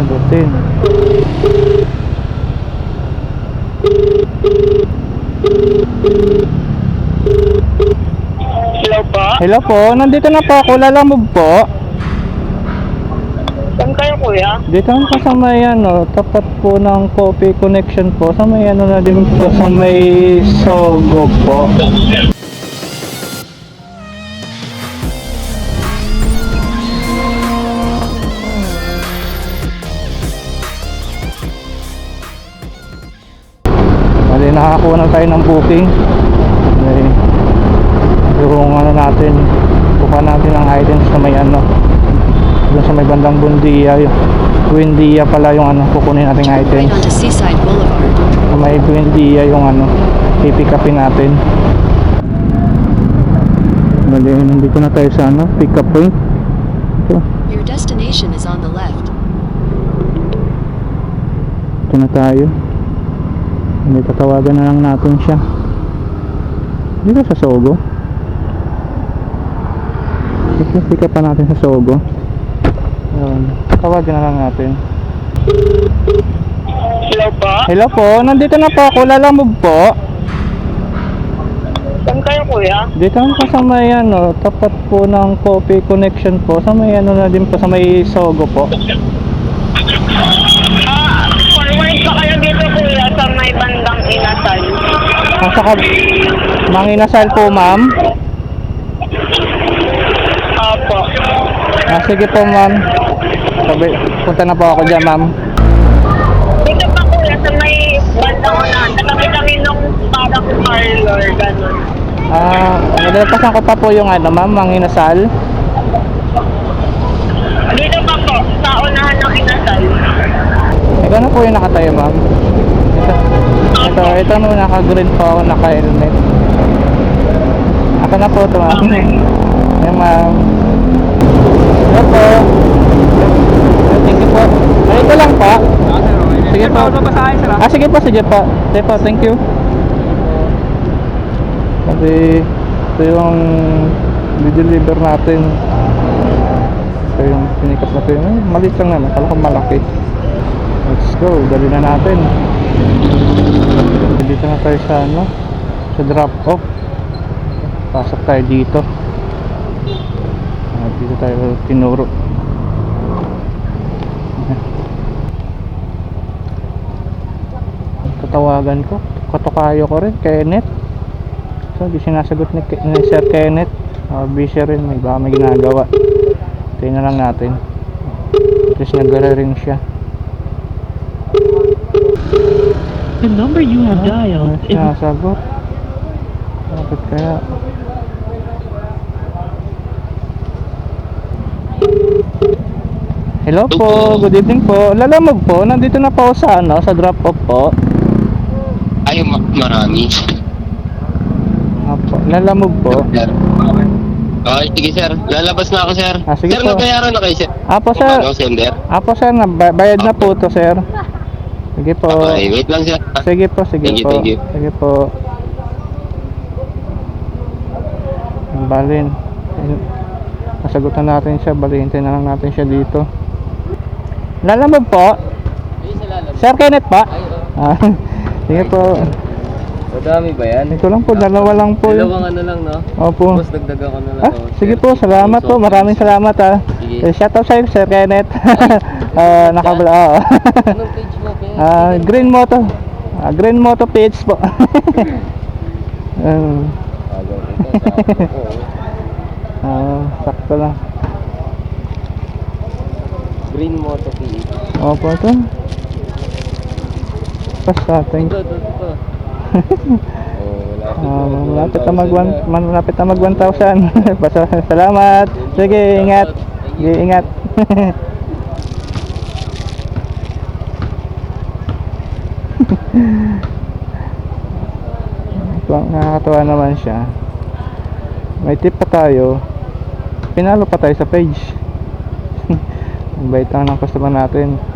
Sagutin. Hello po? Hello po, nandito na po ako, lalamog po. Saan kayo kuya? Dito po sa may ano, tapat po ng Coffee Connection po. Sa may ano na din po, sa may Sogo po. Nakakuha na tayo ng booking. Okay. Yung ano natin, kuha natin ang items na may ano, doon sa may bandang Bundia, yung Buendia pala yung ano, kukunin nating Right items. Sa may Buendia yung ano, pipick upin natin. Bali, nandito na tayo sa ano, pick up point. Ito, Your destination is on the left. ito na tayo. Hindi, tatawagan na lang natin siya. Dito sa Sogo. Pick up pa natin sa Sogo. Yun, tawagan na lang natin. Hello po? Hello po, nandito na po ako, lalamog po. Saan kayo kuya? Dito po sa may ano, tapat po ng Coffee Connection po. Sa may ano na din po, sa may Sogo po. Ah, forward pa kayo dito kuya sa may bandang inasal. Ang saka, manginasal po ma'am. Opo. Ah, sige po ma'am. Sabi, punta na po ako dyan ma'am. Dito pa kuya sa may bandang unahan. Katabi kami nung parang parlor, ganun. Ah, nilalapasan ko pa po yung ano ma'am, manginasal. Dito pa po, sa unahan ng inasal. Ikaw na po yung nakatayo ma'am. Ito, ito, mo naka-green po ako, naka-helmet. Ako na po ito ma'am. Ayan ma'am. Hello po. Thank you po. Ay, ito lang po. Sige po. Ah, sige po, sige po. Sige po, thank you. Kasi ito yung deliver natin. Ito yung pinikap natin. Ay, maliit lang naman. Kala ko malaki. Let's go. Dali na natin. Dito na tayo sa ano? Sa drop off. Pasok tayo dito. Ah, dito tayo tinuro. Tatawagan ko. Katukayo ko rin. Kenneth. So, di sinasagot ni, ni Sir Kenneth. Uh, busy rin. May baka may ginagawa. Tingnan lang natin. At least nag-ring siya. The number you have dialed is Sinasagot. Bakit kaya? Hello po, good evening po. Lalamog po, nandito na po ako sa ano, sa drop off po. Ay, ma- marami. Apo, lalamog po. Sir. Okay, sige sir. Lalabas na ako sir. Ah, sige sir, po. nagbayaran na kayo sir. Apo Kung ano, sir, sender. apo sir, na- bayad na po to sir. Sige po. Okay, wait lang sir. Sige po, sige Thank you, po. thank you. Sige po. Ang balin. Nasagutan natin siya, balintay na lang natin siya dito. Lalamog po. Sir Kenneth pa? Ah, sige po. Madami ba yan? Ito lang po, dalawa lang po. yun. Dalawang ano lang, no? Opo. Tapos dagdagan ko na lang. Ah, oh, sige po, salamat po. Maraming salamat ah. Sige. Eh, shout out sa'yo, Sir Kenneth. Ah, nakabla, oo. Anong page? Ah, Green Moto. Ah, Green Moto page po. Um, ah, sakto lang. Green Moto PH. Opo, ito. Basta, thank Ito, ito, ito. Ah, malapit malapit na mag malapit na mag 1,000. Basta, salamat. Sige, ingat. Sige, ingat. nakakatawa naman siya. May tip pa tayo. Pinalo pa tayo sa page. Ang bait ng customer natin.